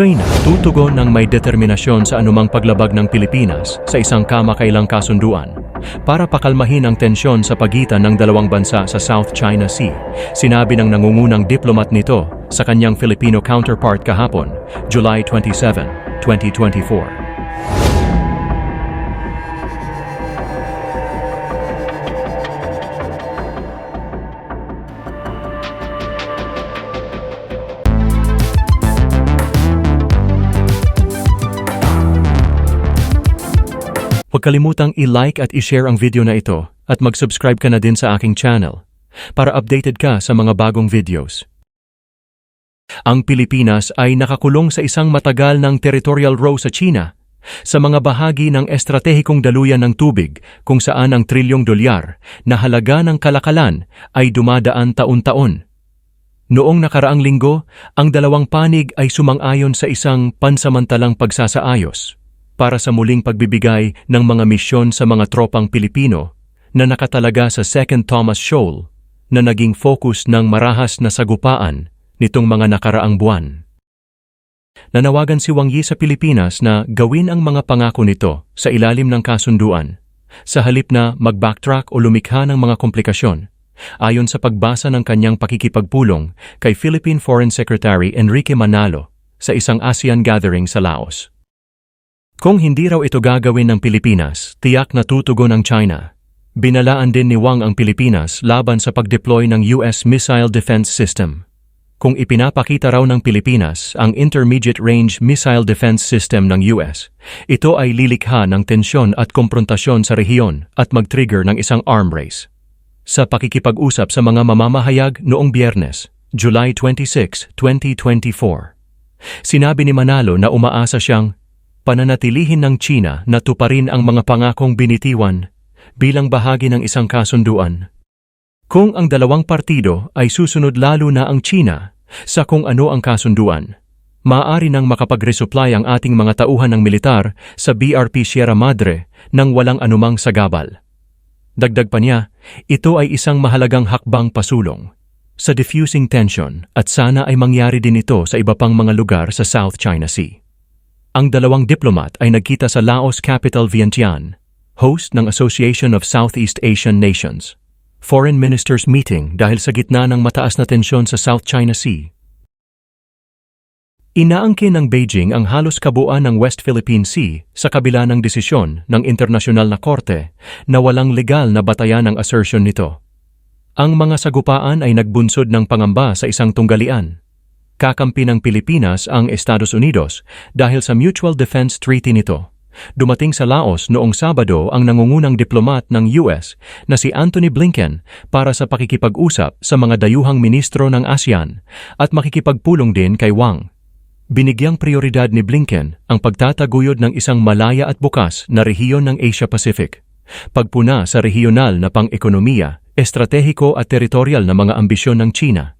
China tutugon ng may determinasyon sa anumang paglabag ng Pilipinas sa isang kamakailang kasunduan para pakalmahin ang tensyon sa pagitan ng dalawang bansa sa South China Sea. Sinabi ng nangungunang diplomat nito sa kanyang Filipino counterpart kahapon, July 27, 2024. Huwag kalimutang i-like at i-share ang video na ito at mag-subscribe ka na din sa aking channel para updated ka sa mga bagong videos. Ang Pilipinas ay nakakulong sa isang matagal ng territorial row sa China sa mga bahagi ng estratehikong daluyan ng tubig kung saan ang trilyong dolyar na halaga ng kalakalan ay dumadaan taon-taon. Noong nakaraang linggo, ang dalawang panig ay sumang-ayon sa isang pansamantalang pagsasaayos para sa muling pagbibigay ng mga misyon sa mga tropang Pilipino na nakatalaga sa 2nd Thomas Shoal na naging focus ng marahas na sagupaan nitong mga nakaraang buwan. Nanawagan si Wang Yi sa Pilipinas na gawin ang mga pangako nito sa ilalim ng kasunduan sa halip na mag-backtrack o lumikha ng mga komplikasyon ayon sa pagbasa ng kanyang pakikipagpulong kay Philippine Foreign Secretary Enrique Manalo sa isang ASEAN gathering sa Laos. Kung hindi raw ito gagawin ng Pilipinas, tiyak na tutugon ang China. Binalaan din ni Wang ang Pilipinas laban sa pag-deploy ng US Missile Defense System. Kung ipinapakita raw ng Pilipinas ang Intermediate Range Missile Defense System ng US, ito ay lilikha ng tensyon at komprontasyon sa rehiyon at mag-trigger ng isang arm race. Sa pakikipag-usap sa mga mamamahayag noong biyernes, July 26, 2024, sinabi ni Manalo na umaasa siyang pananatilihin ng China na tuparin ang mga pangakong binitiwan bilang bahagi ng isang kasunduan. Kung ang dalawang partido ay susunod lalo na ang China sa kung ano ang kasunduan, maaari nang makapag-resupply ang ating mga tauhan ng militar sa BRP Sierra Madre nang walang anumang sagabal. Dagdag pa niya, ito ay isang mahalagang hakbang pasulong sa diffusing tension at sana ay mangyari din ito sa iba pang mga lugar sa South China Sea. Ang dalawang diplomat ay nagkita sa Laos capital Vientiane, host ng Association of Southeast Asian Nations. Foreign Ministers Meeting dahil sa gitna ng mataas na tensyon sa South China Sea. Inaangkin ng Beijing ang halos kabuuan ng West Philippine Sea sa kabila ng desisyon ng internasyonal na korte na walang legal na batayan ang assertion nito. Ang mga sagupaan ay nagbunsod ng pangamba sa isang tunggalian. Kakampi ng Pilipinas ang Estados Unidos dahil sa Mutual Defense Treaty nito. Dumating sa Laos noong Sabado ang nangungunang diplomat ng US na si Anthony Blinken para sa pakikipag-usap sa mga dayuhang ministro ng ASEAN at makikipagpulong din kay Wang. Binigyang prioridad ni Blinken ang pagtataguyod ng isang malaya at bukas na rehiyon ng Asia Pacific. Pagpuna sa rehiyonal na pang-ekonomiya, estratehiko at teritorial na mga ambisyon ng China.